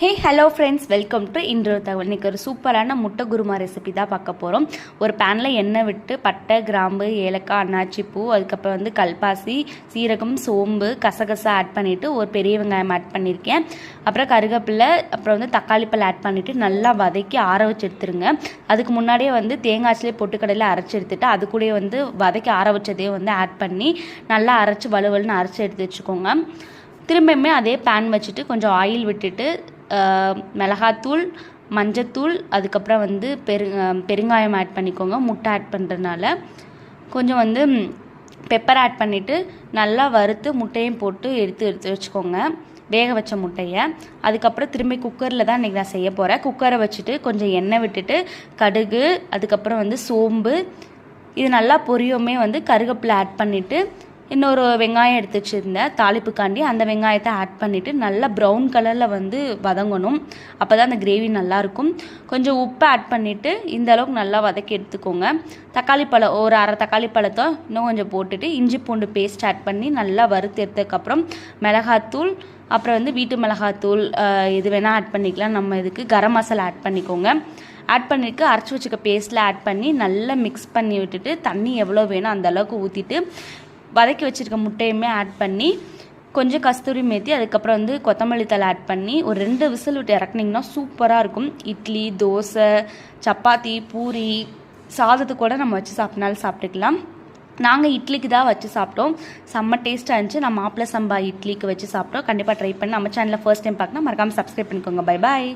Hey hello friends welcome to இன்று தகவல். இன்றைக்கி ஒரு சூப்பரான முட்டை குருமா ரெசிபி தான் பார்க்க போகிறோம் ஒரு பேனில் எண்ணெய் விட்டு பட்டை கிராம்பு ஏலக்காய் அன்னாச்சி பூ அதுக்கப்புறம் வந்து கல்பாசி சீரகம் சோம்பு கசகசா ஆட் பண்ணிவிட்டு ஒரு பெரிய வெங்காயம் ஆட் பண்ணியிருக்கேன் அப்புறம் கருவேப்பிலை அப்புறம் வந்து தக்காளி பழம் ஆட் பண்ணிவிட்டு நல்லா வதக்கி ஆற வச்சு எடுத்துருங்க. அதுக்கு முன்னாடியே வந்து தேங்காய்ச்சிலே பொட்டுக்கடையில் அரைச்சி எடுத்துட்டு அது கூடயே வந்து வதக்கி ஆற வச்சதையே வந்து ஆட் பண்ணி நல்லா அரைச்சி வலுவலுன்னு அரைச்சி எடுத்து வச்சுக்கோங்க. திரும்பியுமே அதே பேன் வச்சுட்டு கொஞ்சம் ஆயில் விட்டுட்டு மிளகாத்தூள் மஞ்சத்தூள் அதுக்கப்புறம் வந்து பெரு பெருங்காயம் ஆட் பண்ணிக்கோங்க முட்டை ஆட் பண்ணுறதுனால கொஞ்சம் வந்து பெப்பர் ஆட் பண்ணிவிட்டு நல்லா வறுத்து முட்டையும் போட்டு எடுத்து எடுத்து வச்சுக்கோங்க. வேக வச்ச முட்டையை. அதுக்கப்புறம் திரும்பி குக்கரில் தான் இன்றைக்கி நான் செய்ய போகிறேன் குக்கரை வச்சுட்டு கொஞ்சம் எண்ணெய் விட்டுட்டு கடுகு அதுக்கப்புறம் வந்து சோம்பு இது நல்லா பொரியுமே வந்து கருகப்பில் ஆட் பண்ணிவிட்டு இன்னொரு வெங்காயம் எடுத்து வச்சுருந்தேன் தாளிப்புக்காண்டி அந்த வெங்காயத்தை ஆட் பண்ணிவிட்டு நல்லா ப்ரௌன் கலரில் வந்து வதங்கணும். அப்போ தான் அந்த கிரேவி நல்லாயிருக்கும் கொஞ்சம் உப்பு ஆட் பண்ணிவிட்டு இந்த அளவுக்கு நல்லா வதக்கி எடுத்துக்கோங்க. தக்காளி பழம் ஒரு அரை தக்காளி பழத்தை இன்னும் கொஞ்சம் போட்டுட்டு இஞ்சி பூண்டு பேஸ்ட் ஆட் பண்ணி நல்லா வறுத்து எடுத்ததுக்கப்புறம் மிளகாத்தூள் அப்புறம் வந்து வீட்டு மிளகாத்தூள் இது வேணால் ஆட் பண்ணிக்கலாம். நம்ம இதுக்கு கரம் மசாலா ஆட் பண்ணிக்கோங்க. ஆட் பண்ணிட்டு அரைச்சி வச்சுக்க பேஸ்ட்டில் ஆட் பண்ணி நல்லா மிக்ஸ் பண்ணி விட்டுட்டு தண்ணி எவ்வளோ வேணும் அந்த அளவுக்கு ஊற்றிட்டு வதக்கி வச்சுருக்க முட்டையுமே ஆட் பண்ணி கொஞ்சம் கஸ்தூரி மேத்தி அதுக்கப்புறம் வந்து கொத்தமல்லி தலை ஆட் பண்ணி ஒரு ரெண்டு விசில் விட்டு இறக்குனீங்கன்னா சூப்பராக இருக்கும். இட்லி தோசை சப்பாத்தி பூரி சாதத்துக்கு கூட நம்ம வச்சு சாப்பிட்னாலும் சாப்பிட்டுக்கலாம். நாங்கள் இட்லிக்கு தான் வச்சு சாப்பிட்டோம். செம்ம டேஸ்ட்டாக இருந்துச்சு. நான் மாப்பிள்ளை சம்பா இட்லிக்கு வச்சு சாப்பிட்டோம். கண்டிப்பாக ட்ரை பண்ணி நம்ம சேனலில் ஃபர்ஸ்ட் டைம் பார்க்கணும் மறக்காமல் சப்ஸ்கிரைப் பண்ணிக்கோங்க. Bye bye